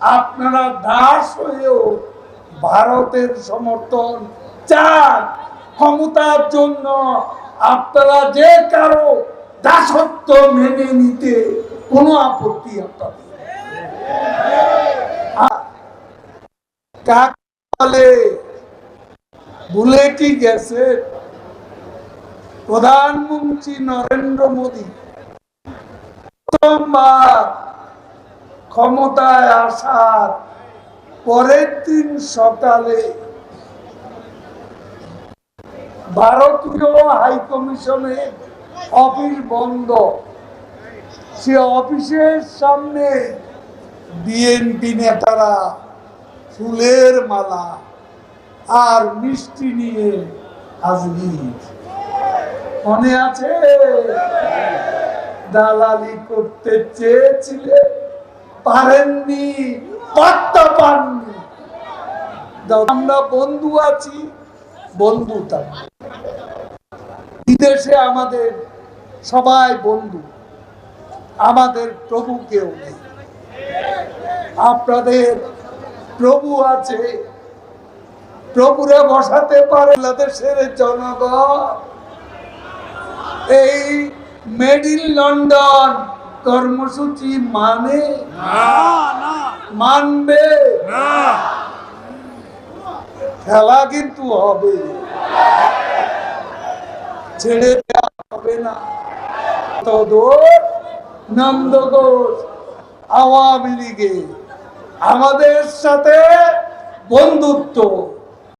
আপনারা দাস হয়েও ভারতের সমর্থন চান, ক্ষমতার জন্য আপনারা যে কারও দাসত্ব মেনে নিতে কোনো আপত্তি আপনাদের বলে কি গেছে। প্রধানমন্ত্রী নরেন্দ্র মোদী, প্রথমবার ক্ষমতায় আসার পরের দিন সকালে ভারতীয় হাই কমিশনের অফিস বন্ধ। সে অফিসের সামনে বিএনপি নেতারা ফুলের মালা আর মিষ্টি নিয়ে হাজির। মনে আছে? দালালি করতে চেয়েছিলে পারেননি, পাত্তা পাননি। আমরা বন্ধু আছি, বন্ধু থাকবে বিদেশে আমাদের সবাই বন্ধু, আমাদের প্রভু কেউ নেই। আপনাদের প্রভু আছে, প্রভুরে বসাতে পারে বাংলাদেশের জনগণ। এই মেড ইন লন্ডন কর্মসূচি মানে? মানবে? খেলা কিন্তু হবে। ছেড়ে দেওয়া হবে না। তদোর নন্দঘোষ আওয়ামী লীগে। আমাদের সাথে বন্ধুত্ব।